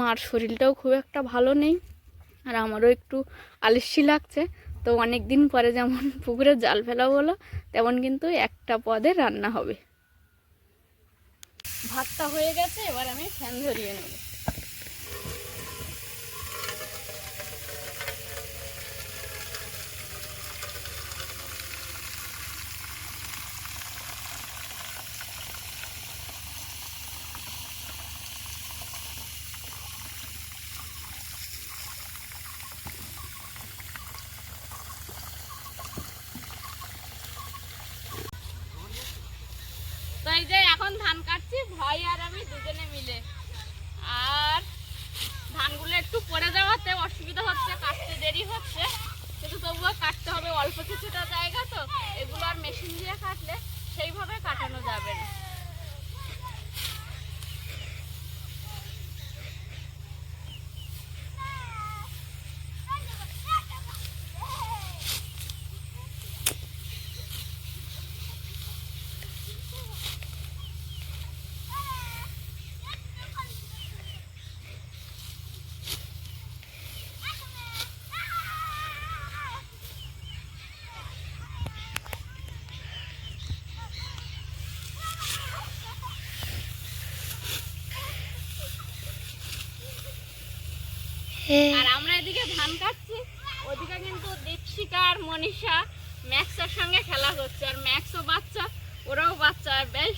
মার শরীরটাও খুব একটা ভালো নেই, আর আমারও একটু আলস্যি লাগছে। তো অনেক দিন পরে যেমন পুকুরে জাল ফেলা হলো, তেমন কিন্তু একটা পদে রান্না হবে। ভাতটা হয়ে গেছে, এবার আমি ফ্যান ধরিয়ে নেব তো এই যে এখন ধান কাটছি ভাই আর আমি দুজনে মিলে। আর ধানগুলো একটু পরে যাওয়াতে অসুবিধা হচ্ছে, কাটতে দেরি হচ্ছে। কিন্তু তবুও কাটতে হবে, অল্প কিছুটা জায়গা তো। এগুলো আর মেশিন দিয়ে কাটলে আর আমরা এদিকে ধান কাটছি, ওদিকে কিন্তু সঙ্গে খেলা ওরাও বাচ্চা বেশ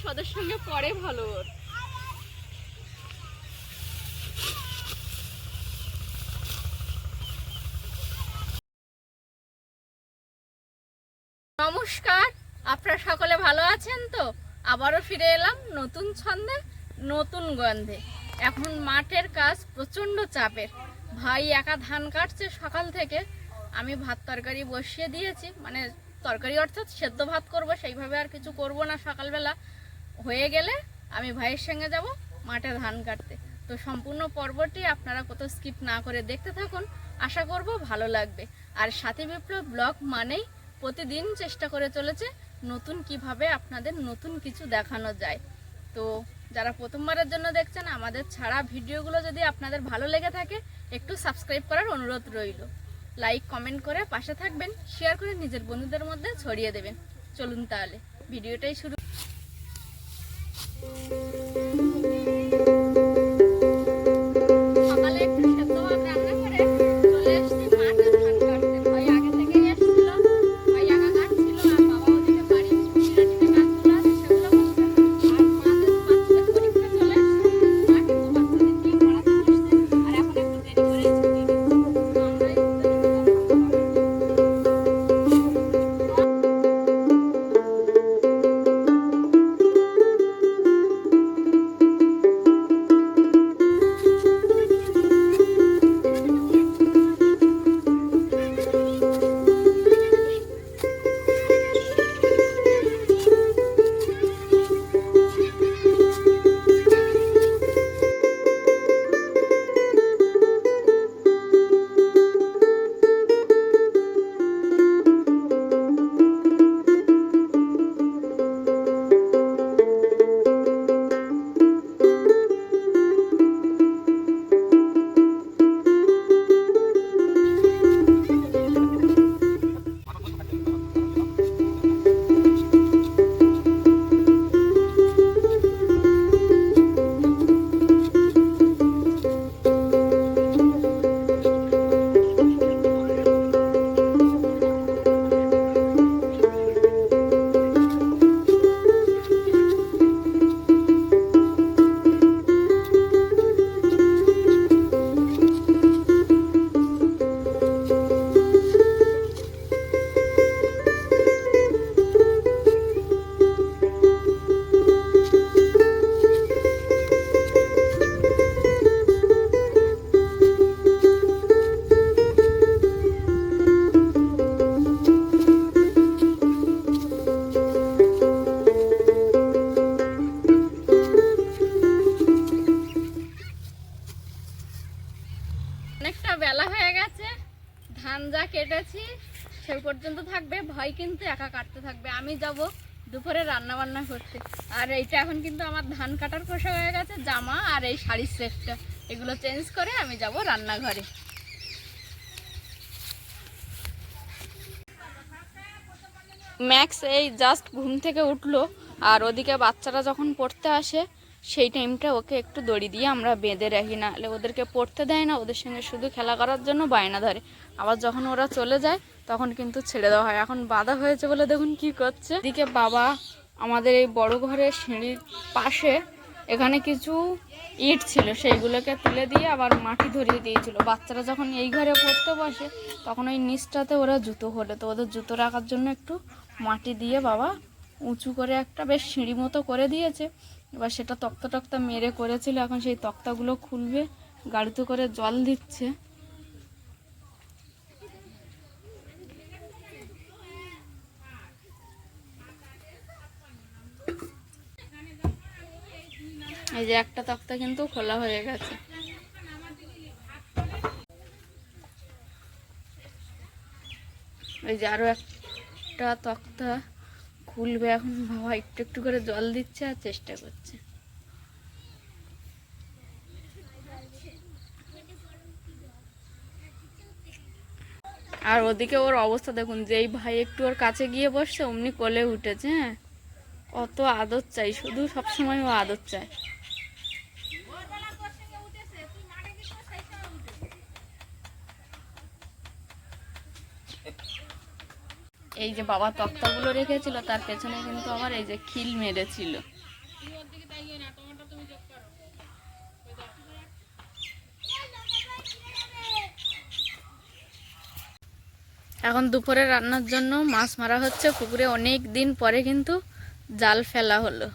নমস্কার, আপনারা সকলে ভালো আছেন তো? আবারও ফিরে এলাম নতুন ছন্দে, নতুন গন্ধে। এখন মাঠের কাজ প্রচণ্ড চাপের। ভাই একা ধান কাটছে সকাল থেকে, আমি ভাত তরকারি বসিয়ে দিয়েছি মানে তরকারি অর্থাৎ সেদ্ধ ভাত করব, সেইভাবে আর কিছু করব না সকালবেলা। হয়ে গেলে আমি ভাইয়ের সঙ্গে যাব মাঠে ধান কাটতে। তো সম্পূর্ণ পর্বটি আপনারা কোথাও স্কিপ না করে দেখতে থাকুন, আশা করব ভালো লাগবে। আর সাথী বিপ্লব ব্লগ মানেই প্রতিদিন চেষ্টা করে চলেছে নতুন কীভাবে আপনাদের নতুন কিছু দেখানো যায়। তো যারা প্রথমবারের জন্য দেখছেন, আমাদের ছাড়া ভিডিওগুলো যদি আপনাদের ভালো লেগে থাকে একটু সাবস্ক্রাইব করার অনুরোধ রইল। লাইক কমেন্ট করে পাশে থাকবেন শেয়ার করে নিজের বন্ধুদের মধ্যে ছড়িয়ে দেবেন। চলুন তাহলে, ভিডিওটাই শুরু এইটা এখন কিন্তু আমার ধান কাটার পোশাক হয়ে গেছে, জামা আর এই শাড়ির সেটটা। এগুলো চেঞ্জ করে আমি যাব রান্নাঘরে। ম্যাক্স এই জাস্ট ঘুম থেকে উঠল আর ওদিকে বাচ্চারা যখন পড়তে আসে, সেই টাইমটা ওকে একটু দড়ি দিয়ে আমরা বেঁধে রাখি, নাহলে ওদেরকে পড়তে দেয় না, ওদের সঙ্গে শুধু খেলা করার জন্য বায়না ধরে। আবার যখন ওরা চলে যায়, তখন কিন্তু ছেড়ে দেওয়া হয়। এখন বাধা হয়েছে বলে দেখুন কি করছে। এদিকে বাবা আমাদের এই বড় ঘরের সিঁড়ির পাশে এখানে কিছু ইট ছিল, সেইগুলোকে তুলে দিয়ে আবার মাটি ধরিয়ে দিয়েছিল। বাচ্চারা যখন এই ঘরে পড়তে বসে, তখন ওই নিচটাতে ওরা জুতো খোলে তো ওদের জুতো রাখার জন্য একটু মাটি দিয়ে বাবা উঁচু করে একটা বেশ সিঁড়ি মতো করে দিয়েছে। এবার সেটা তক্তা টক্তা মেরে করেছিল, এখন সেই তক্তাগুলো খুলবে, গাড়িতে করে জল দিচ্ছে। এই যে একটা তক্তা কিন্তু খোলা হয়ে গেছে। এই যে আরও একটা তক্তা খুলবে এখন। বাবা, একটু একটু করে জল দিচ্ছে আর চেষ্টা করছে। আর ওদিকে ওর অবস্থা দেখুন, যেই ভাই একটু ওর কাছে গিয়ে বসছে, অমনি কোলে উঠেছে হ্যাঁ। অত আদর চাই, শুধু সবসময় ও আদর চায়। এই যে বাবা তক্তাগুলো রেখেছিল, তার পেছনে কিন্তু আমার এই যে খিল মেরেছিল। এখন দুপুরে রান্নার জন্য মাছ মারা হচ্ছে, পুকুরে অনেক দিন পরে কিন্তু জাল ফেলা হলো।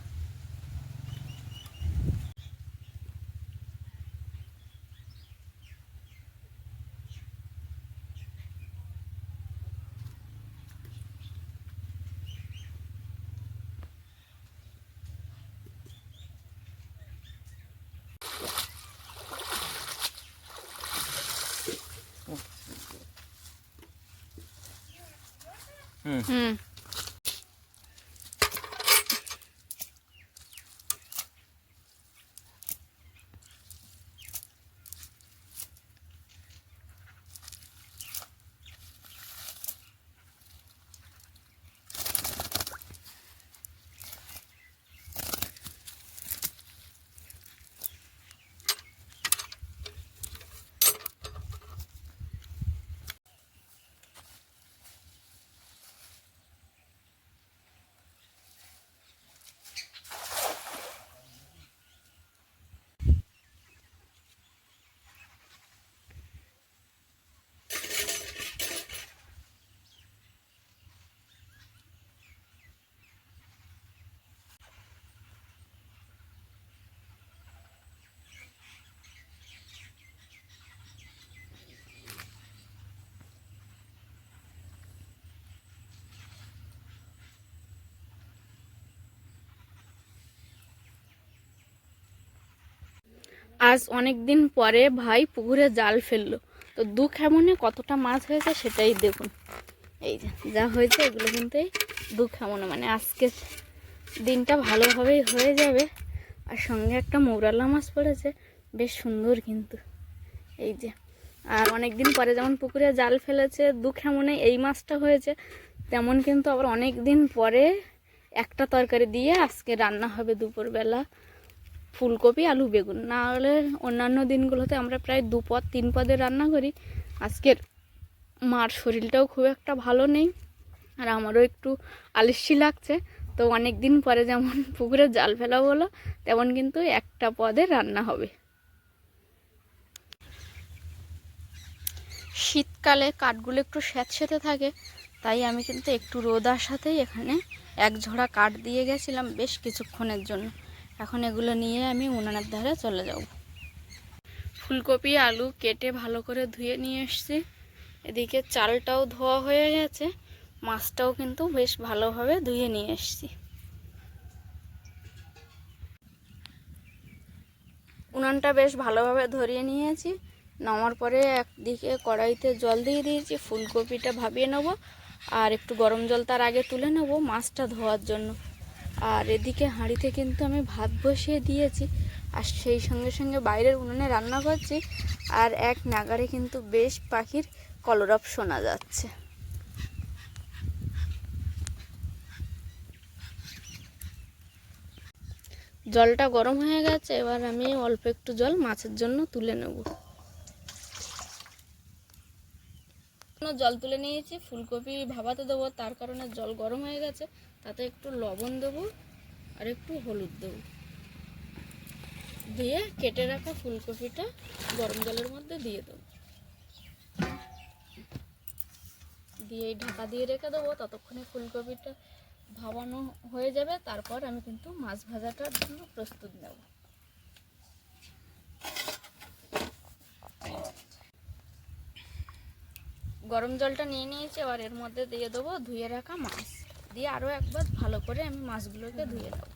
嗯。আজ অনেক দিন পরে ভাই পুকুরে জাল ফেলল। তো দু খেমনে কতটা মাছ হয়েছে সেটাই দেখুন। এই যে, যা হয়েছে এগুলো কিন্তু এই দু খেমনে মানে আজকে দিনটা ভালোভাবেই হয়ে যাবে। আর সঙ্গে একটা মৌরালা মাছ পড়েছে, বেশ সুন্দর কিন্তু। এই যে, আর অনেক দিন পরে যেমন পুকুরে জাল ফেলেছে দু খেমনে এই মাছটা হয়েছে, তেমন কিন্তু আবার অনেক দিন পরে একটা তরকারি দিয়ে আজকে রান্না হবে দুপুরবেলা। ফুলকপি, আলু, বেগুন। না হলে অন্যান্য দিনগুলোতে আমরা প্রায় দু পদ, তিন পদে রান্না করি। আজকের মার শরীরটাও খুব একটা ভালো নেই, আর আমারও একটু আলিস্যি লাগছে। তো অনেক দিন পরে যেমন পুকুরে জাল ফেলা হলো, তেমন কিন্তু একটা পদে রান্না হবে। শীতকালে কাঠগুলো একটু স্যাঁতস্যাঁতে থাকে, তাই আমি কিন্তু একটু রোদ আসাতেই এখানে এক ঝোড়া কাঠ দিয়ে গেছিলাম বেশ কিছুক্ষণের জন্য। এখন এগুলো নিয়ে আমি উনানের ধারে চলে যাব। ফুলকপি, আলু কেটে ভালো করে ধুয়ে নিয়ে এসছি। এদিকে চালটাও ধোয়া হয়ে গেছে, মাছটাও কিন্তু বেশ ভালোভাবে ধুয়ে নিয়ে এসছি। উনানটা বেশ ভালোভাবে ধরিয়ে নিয়েছি, নামার পরে একদিকে কড়াইতে জল দিয়ে দিয়েছি, ফুলকপিটা ভাবিয়ে নেব আর একটু গরম জল তার আগে তুলে নেব মাছটা ধোয়ার জন্য। আর এদিকে হাঁড়িতে কিন্তু আমি ভাত বসিয়ে দিয়েছি। আর সেই সঙ্গে সঙ্গে বাইরের উনুনে রান্না করছি। আর এক নাগারে কিন্তু বেশ পাখির কলরব শোনা যাচ্ছে। জলটা গরম হয়ে গেছে, এবার আমি অল্প একটু জল মাছের জন্য তুলে নেব। জল তুলে নিয়েছি, ফুলকপি ভাবাতে দেবো, তার কারণে জল গরম হয়ে গেছে। তাতে একটু লবণ দেবো আর একটু হলুদ দেবো। দিয়ে কেটে রাখা ফুলকপিটা গরম জলের মধ্যে দিয়ে দেবো। দিয়ে ঢাকা দিয়ে রেখে দেবো, ততক্ষণে ফুলকপিটা ভাবানো হয়ে যাবে। তারপর আমি কিন্তু মাছ ভাজাটার জন্য প্রস্তুত নেব। গরম জলটা নিয়ে নিয়েছি, এবার এর মধ্যে দিয়ে দেবো ধুয়ে রাখা মাছ। দিয়ে আরও একবার ভালো করে আমি মাছগুলোকে ধুয়ে দেবো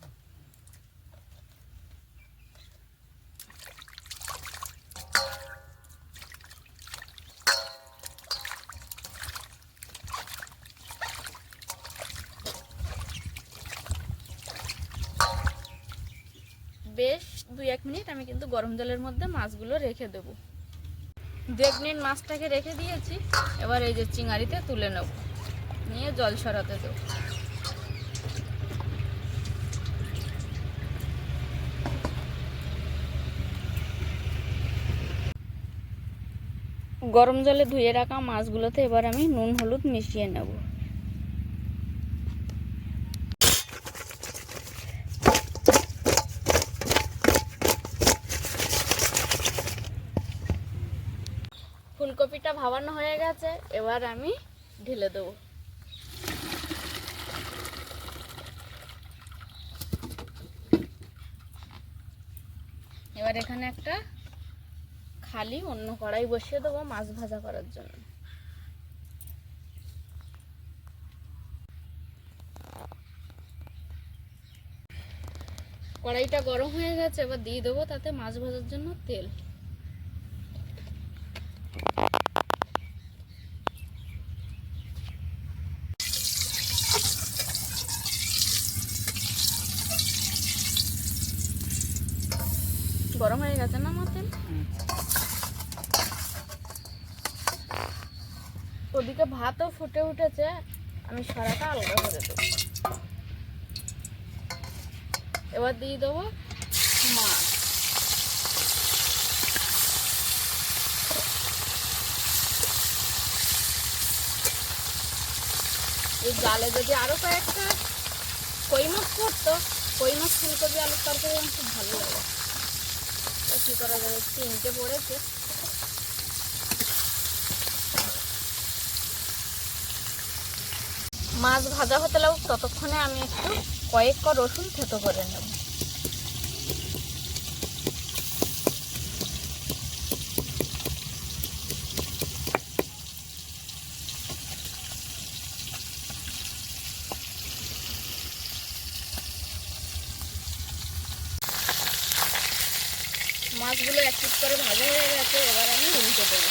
বেশ, দুই এক মিনিট আমি কিন্তু গরম জলের মধ্যে মাছগুলো রেখে দেবো। দু এক মিনিট মাছটাকে রেখে দিয়েছি। এবার এই যে চিংড়িতে তুলে নেব। নিয়ে জল সরাতে দেব। গরম জলে ধুয়ে রাখা মাছগুলোতে এবার আমি নুন, হলুদ মিশিয়ে নেব। ফুলকপিটা ভাবানো হয়ে গেছে, এবার আমি ঢেলে দেবো। এবার এখানে একটা খালি অন্য কড়াই বসিয়ে দেবো মাছ ভাজা করার জন্য। কড়াইটা গরম হয়ে গেছে, এবার দিয়ে দেবো তাতে মাছ ভাজার জন্য তেল। গরম হয়ে গেছে না আমার ওদিকে ভাতও ফুটে উঠেছে, আমি সরাটা আলগা করে দেবো। এবার দিয়ে দেবো মাছ। এই জালে যদি আরও কয়েকটা কই মাছ পড়তো কই মাছ ফুলকপি, আলুর তরকারি আমার খুব ভালো লাগে। যাবে তিনটে পড়েছে। মাছ ভাজা হতে লাগুক, ততক্ষণে আমি একটু কয়েক ক রসুন থেতো করে নেব। মাছগুলো এক পিস করে ভাজা হয়ে গেছে, এবার আমি উল্টে দেবো।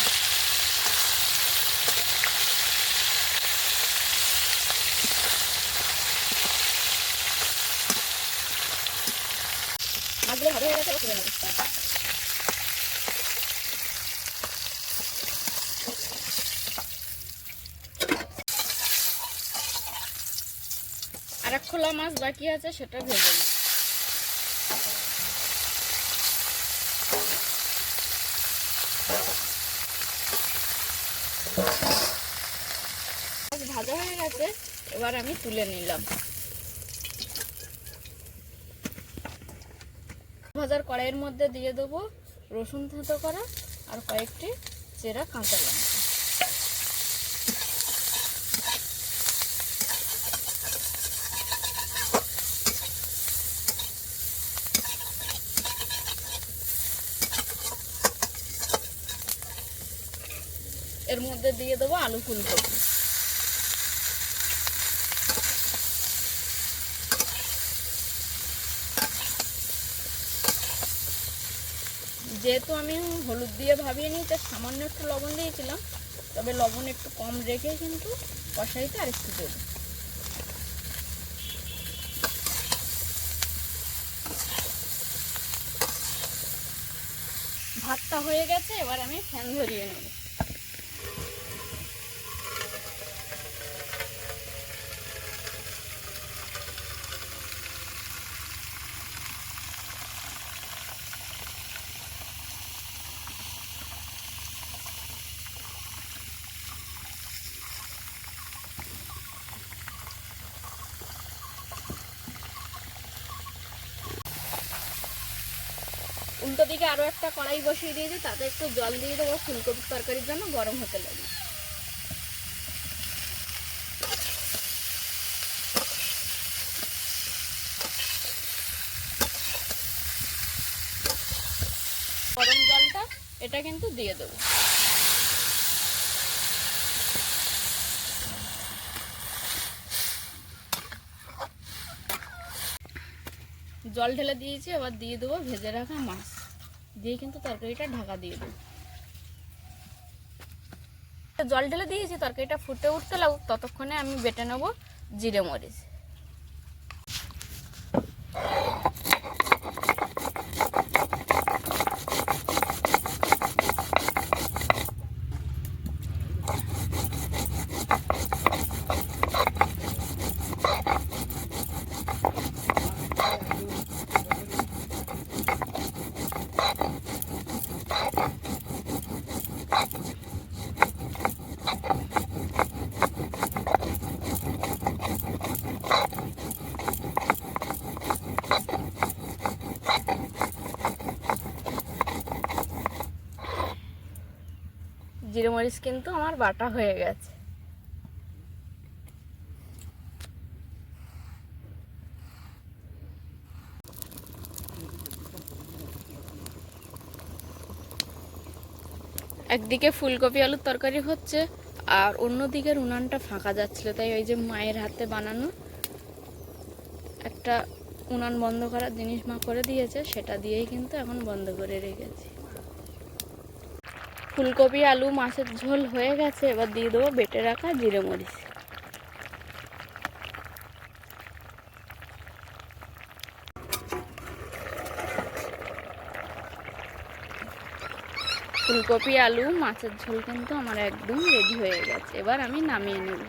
মাছগুলো হয়ে গেছে আর এক খোলা মাছ বাকি আছে, সেটা ভেজে নেব। ভাজা হয়ে গেছে, এবার আমি তুলে নিলাম। ভাজার কড়াইয়ের মধ্যে দিয়ে দেবো রসুন থেঁতো করা আর কয়েকটি চেরা কাঁচা লঙ্কা এর মধ্যে দিয়ে দেবো আলু ফুলকপি যেহেতু আমি হলুদ দিয়ে ভাবিয়ে নিই তার সামান্য একটু লবণ দিয়েছিলাম। তবে লবণ একটু কম রেখে কিন্তু কষাইতে আর একটু দেবো। ভাতটা হয়ে গেছে, এবার আমি ফ্যান ধরিয়ে নেব। উল্টো দিকে আরও একটা কড়াই বসিয়ে দিয়েছি, তাতে একটু জল দিয়ে দেবো ফুলকপির তরকারির জন্য, গরম হতে লাগে গরম জলটা এটা কিন্তু দিয়ে দেবো। জল ঢেলে দিয়েছি আবার দিয়ে দেবো ভেজে রাখা মাছ। দিয়ে কিন্তু তরকারিটা ঢাকা দিয়ে দেবো জল ঢেলে দিয়েছি, তরকারিটা ফুটে উঠতে লাগুক, ততক্ষণে আমি বেটে নেব জিরে মরিচ জিরে মরিচ কিন্তু আমার বাটা হয়ে গেছে। একদিকে ফুলকপি আলুর তরকারি হচ্ছে, আর অন্যদিকের উনানটা ফাঁকা যাচ্ছিল, তাই ওই যে মায়ের হাতে বানানো একটা উনান বন্ধ করার জিনিস মা করে দিয়েছে, সেটা দিয়েই কিন্তু এখন বন্ধ করে রেখেছি। ফুলকপি, আলু, মাছের ঝোল হয়ে গেছে। এবার দিয়ে দেবো বেটে রাখা জিরে মরিচ। ফুলকপি, আলু, মাছের ঝোল কিন্তু আমার একদম রেডি হয়ে গেছে। এবার আমি নামিয়ে নেব।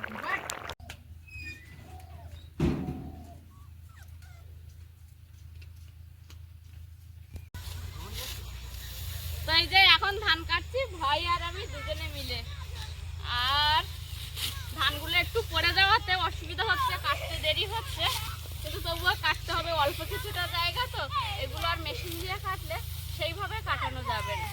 এখন ধান কাটছি ভাই আর আমি দুজনে মিলে। আর ধানগুলো একটু পরে যাওয়াতে অসুবিধা হচ্ছে, কাটতে দেরি হচ্ছে। কিন্তু তবুও কাটতে হবে, অল্প কিছুটা জায়গা তো। এগুলো আর মেশিন দিয়ে কাটলে সেইভাবে কাটানো যাবে না।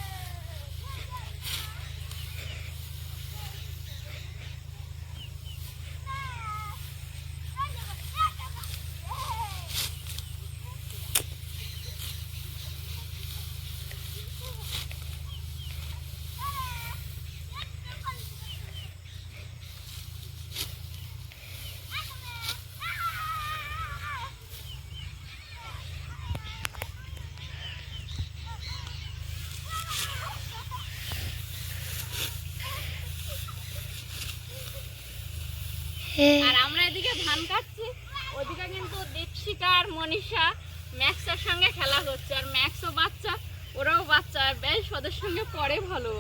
আর আমরা এদিকে ধান কাটছি, ওদিকে কিন্তু মনীষা ম্যাক্সের সঙ্গে খেলা আর বাচ্চা, ওরাও বাচ্চা, আর বেশ ওদের সঙ্গে পড়ে ভালো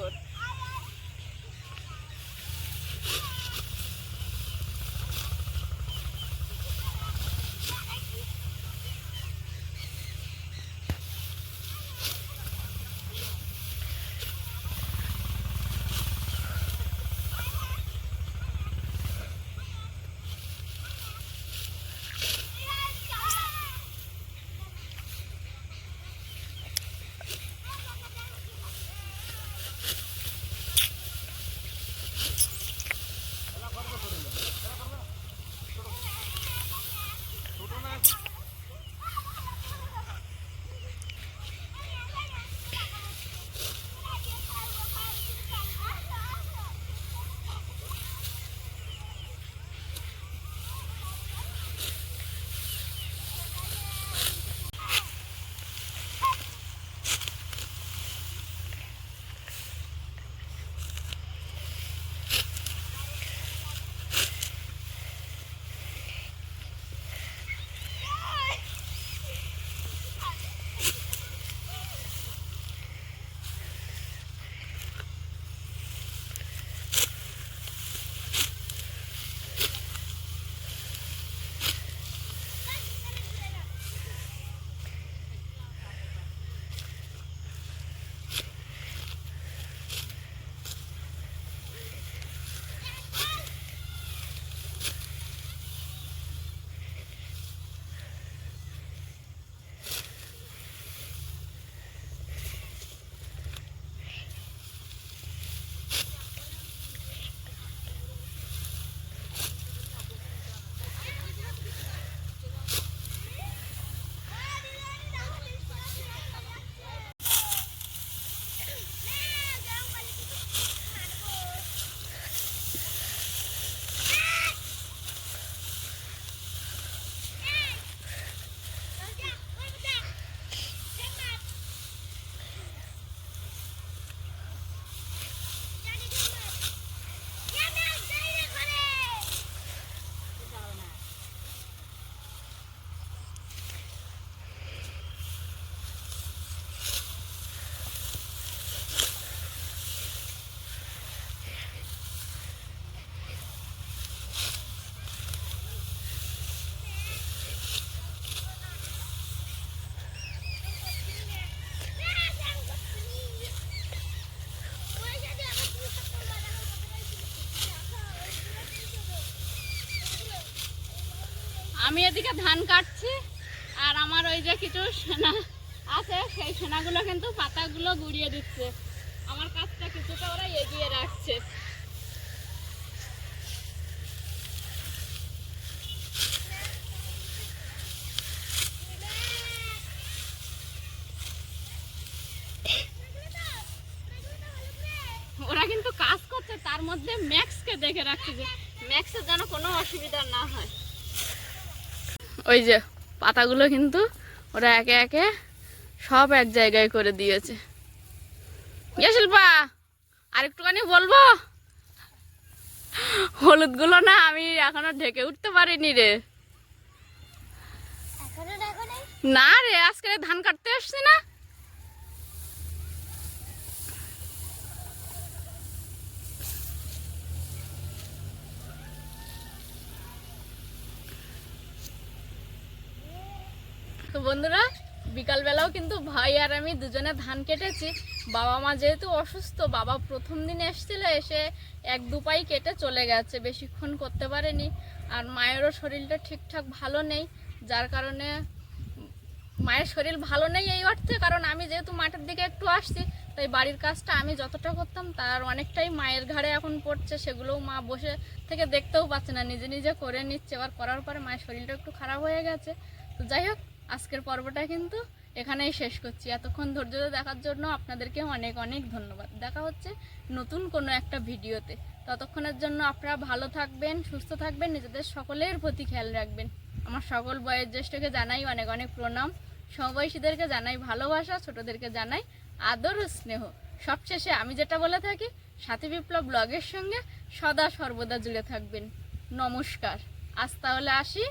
আমি এদিকে ধান কাটছি, আর আমার ওই যে কিছু সেনা আছে, সেই সেনাগুলো কিন্তু পাতাগুলো গুড়িয়ে দিচ্ছে আমার কাজটা কিছুটা ওরা এগিয়ে রাখছে ওরা কিন্তু কাজ করছে তার মধ্যে ম্যাক্সকে দেখে রাখছে যে ম্যাক্সের যেন কোনো অসুবিধা না হয় ওই যে পাতাগুলো কিন্তু ওরা একে একে সব এক জায়গায় করে দিয়েছে। ইয়ে শিল্পা আর একটুখানি বলব? হলুদগুলো না আমি এখনও ঢেকে উঠতে পারিনি রে। না রে আজকে ধান কাটতে আসছি না। তো বন্ধুরা, বিকালবেলাও কিন্তু ভাই আর আমি দুজনে ধান কেটেছি। বাবা মা যেহেতু অসুস্থ, বাবা প্রথম দিন এসেছিল, এসে এক দু পাই কেটে চলে গেছে, বেশিক্ষণ করতে পারেনি। আর মায়েরও শরীরটা ঠিকঠাক ভালো নেই, যার কারণে মায়ের শরীর ভালো নেই এই অর্থে, কারণ আমি যেহেতু মাঠের দিকে একটু আসছি, তাই বাড়ির কাজটা আমি যতটা করতাম, তার অনেকটাই মায়ের ঘাড়ে এখন পড়ছে, সেগুলোও মা বসে থেকে দেখতেও পাচ্ছে না, নিজে নিজে করে নিচ্ছে। এবার করার পরে মায়ের শরীরটা একটু খারাপ হয়ে গেছে। তো যাই হোক আজকের পর্বটা কিন্তু এখানেই শেষ করছি। এতক্ষণ ধৈর্য ধরে দেখার জন্য আপনাদেরকে অনেক অনেক ধন্যবাদ। দেখা হচ্ছে নতুন কোনো একটা ভিডিওতে। ততক্ষণের জন্য আপনারা ভালো থাকবেন, সুস্থ থাকবেন, নিজেদের সকলের প্রতি খেয়াল রাখবেন। আমার সকল বয়োজ্যেষ্ঠকে জানাই অনেক অনেক প্রণাম। সমবয়সীদেরকে জানাই ভালোবাসা, ছোটদেরকে জানাই আদর ও স্নেহ। সবশেষে আমি যেটা বলে থাকি, সাথী বিপ্লব ব্লগের সঙ্গে সদা সর্বদা জুড়ে থাকবেন। নমস্কার। আজ তাহলে আসি।